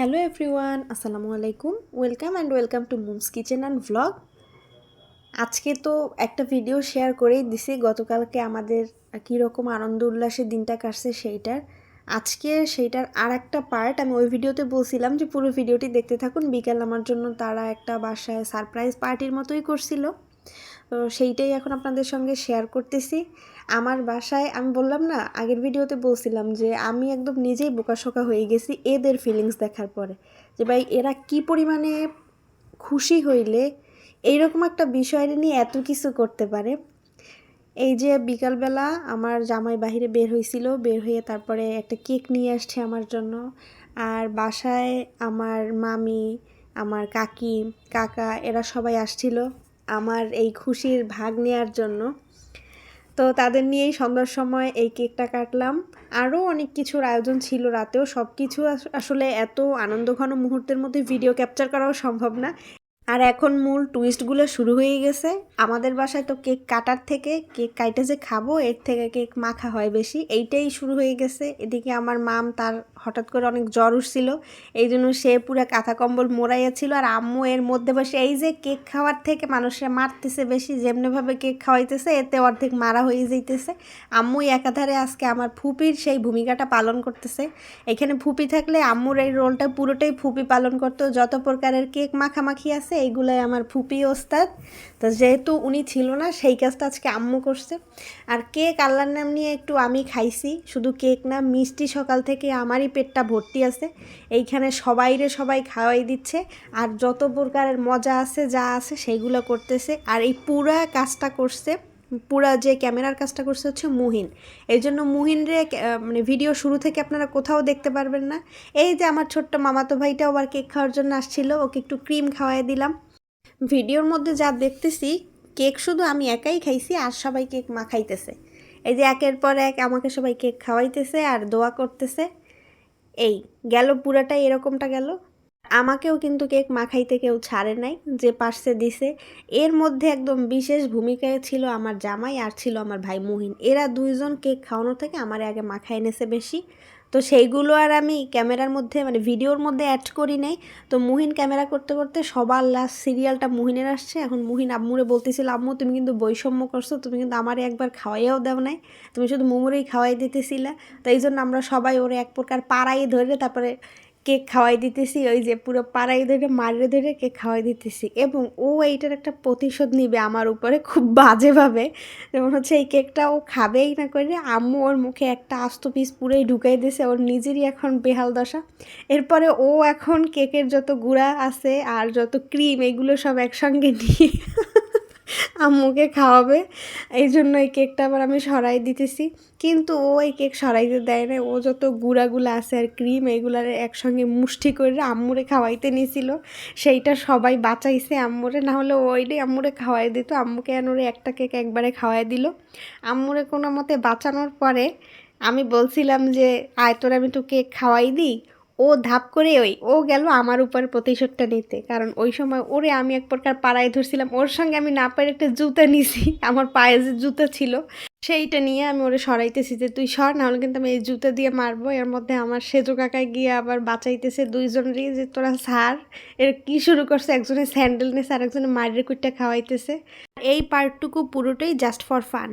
Hello everyone আসসালামু আলাইকুম welcome and welcome to mum's kitchen and vlog আজকে তো একটা ভিডিও শেয়ার করেই দিছি। গতকালকে আমাদের কীরকম আনন্দ উল্লাসের দিনটা কাটছে সেইটার। আজকে সেইটার আর একটা পার্ট আমি ওই ভিডিওতে বলছিলাম যে পুরো ভিডিওটি দেখতে থাকুন। বিকেল আমার জন্য তারা একটা বাসায় সারপ্রাইজ পার্টির মতোই করছিল। তো সেইটাই এখন আপনাদের সঙ্গে শেয়ার করতেছি। আমার বাসায় আমি বললাম না, আগের ভিডিওতে বলছিলাম যে আমি একদম নিজেই বোকাশোকা হয়ে গেছি এদের ফিলিংস দেখার পরে। যে ভাই, এরা কি পরিমাণে খুশি হইলে এইরকম একটা বিষয় নিয়ে এত কিছু করতে পারে? এই যে বিকালবেলা আমার জামাই বাহিরে বের হয়েছিল বের হয়ে তারপরে একটা কেক নিয়ে আসছে আমার জন্য। আর বাসায় আমার মামি, আমার কাকি, কাকা, এরা সবাই আসছিল। আমার এই খুশির ভাগ নেওয়ার জন্য। তো তাদের নিয়েই সন্ধ্যার সময় এই কেকটা কাটলাম। আরও অনেক কিছুর আয়োজন ছিল রাতেও। সব কিছু আসলে এত আনন্দঘন মুহূর্তের মধ্যে ভিডিও ক্যাপচার করাও সম্ভব না। আর এখন মূল টুইস্টগুলো শুরু হয়ে গেছে। আমাদের বাসায় তো কেক কাটার থেকে কেক কাইটে যে খাব, এর থেকে কেক মাখা হয় বেশি। এইটাই শুরু হয়ে গেছে। এদিকে আমার মাম তার হঠাৎ করে অনেক জ্বর উঠছিল। এই জন্য সে পুরো কাঁথা কম্বল মোড়াইয়াছিল আর আম্মু এর মধ্যে বসে এই যে কেক খাওয়ার থেকে মানুষরা মারতেছে বেশি যেমনিভাবে কেক খাওয়াইতেছে, এতে অর্ধেক মারা হয়ে যাইতেছে। আম্মুই একাধারে আজকে আমার ফুপির সেই ভূমিকাটা পালন করতেছে। এখানে ফুপি থাকলে আম্মুর এই রোলটা পুরোটাই ফুপি পালন করতো। যত প্রকারের কেক মাখামাখি আছে এইগুলাই আমার ফুপি ওস্তাদ। তো যেহেতু উনি ছিল না, সেই কাজটা আজকে আম্মু করছে। আর কেক আল্লাহর নাম নিয়ে একটু আমি খাইছি, শুধু কেক না, মিষ্টি সকাল থেকে আমারই পেটটা ভর্তি আছে। এইখানে সবাইরে সবাই খাওয়াই দিচ্ছে, আর যত প্রকারের মজা আছে, যা আছে সেইগুলো করতেছে। আর এই পুরা কাজটা করছে পুরা যে ক্যামেরার কাজটা করছে হচ্ছে মুহিন। এই জন্য মুহিনরে মানে ভিডিও শুরু থেকে আপনারা কোথাও দেখতে পারবেন না। এই যে আমার ছোট্ট মামাতো ভাইটাও আবার কেক খাওয়ার জন্য আসছিল, ওকে একটু ক্রিম খাওয়াই দিলাম। ভিডিওর মধ্যে যা দেখতেছি, কেক শুধু আমি একাই খাইছি, আর সবাই কেক মাখাইতেছে এই যে একের পর এক আমাকে সবাই কেক খাওয়াইতেছে আর দোয়া করতেছে। এই গেল পুরাটাই এরকমটা গেল। আমাকেও কিন্তু কেক মাখাইতে কেউ ছাড়ে নাই, যে পার্সে দিছে। এর মধ্যে একদম বিশেষ ভূমিকায় ছিল আমার জামাই আর ছিল আমার ভাই মুহিন। এরা দুইজন কেক খাওয়ানো থেকে আমার আগে মাখাই এনেছে বেশি। তো সেইগুলো আর আমি ক্যামেরার মধ্যে মানে ভিডিওর মধ্যে অ্যাড করি নাই। তো মুহিন ক্যামেরা করতে করতে সবার লাস্ট সিরিয়ালটা মুহিনের আসছে। এখন মুহিন আম্মুরে বলতেছিল, আম্মু, তুমি কিন্তু বৈষম্য করছ, তুমি কিন্তু আমারে একবার খাওয়াইয়াও দাও নাই। তুমি শুধু মোমোরেই খাওয়াই দিতেছিলে। তো এই জন্য আমরা সবাই ওরে এক প্রকার পাড়াই ধরে তারপরে কেক খাওয়াই দিতেছি, ওই যে পুরো পাড়াই ধরে, মারে ধরে কেক খাওয়াই দিতেছি। এবং ও এইটার একটা প্রতিশোধ নিবে আমার উপরে খুব বাজেভাবে। যেমন হচ্ছে এই কেকটা ও খাবেই না করে আম্মু ওর মুখে একটা আস্ত পিস পুরোই ঢুকাই দিয়েছে ওর নিজেরই এখন বেহাল দশা। এরপরে ও এখন কেকের যত গুঁড়া আছে আর যত ক্রিম, এগুলো সব একসঙ্গে নিয়ে আম্মুকে খাওয়াবে। এই জন্য এই কেকটা আবার আমি সরাই দিতেছি। কিন্তু ও এই কেক সরাইতে দেয় না ও যত গুঁড়াগুলো আছে আর ক্রিম এইগুলার একসঙ্গে মুষ্টি করে আম্মুরে খাওয়াইতে নিয়েছিল সেইটা সবাই বাঁচাইছে আম্মুরে। না হলে ওইটাই আম্মুরে খাওয়াই দিত। আম্মুকে আনুরে একটা কেক একবারে খাওয়াই দিল। আম্মুরে কোনো মতে বাঁচানোর পরে আমি বলছিলাম যে, আয়, তোর আমি তো কেক খাওয়াই দিই। ও ধাপ করে ওই, ও গেল আমার উপর প্রতিশোধটা নিতে। কারণ ওই সময় ওরে আমি এক প্রকার পাড়ায় ধরছিলাম, ওর সঙ্গে আমি না পারে একটা জুতা নিছি, আমার পায়ে যে জুতা ছিল, সেইটা নিয়ে আমি ওরে সরাইতেছি যে, তুই সর, নাহলে কিন্তু আমি এই জুতো দিয়ে মারবো। এর মধ্যে আমার সেজো কাকায় গিয়ে আবার বাঁচাইতেছে দুইজনেরই যে, তোরা সার এর কি শুরু করছে, একজনের স্যান্ডেল নেছে আর একজনের মায়ের কুইটটা খাওয়াইতেছে। এই পার্টটুকু পুরোটাই জাস্ট ফর ফান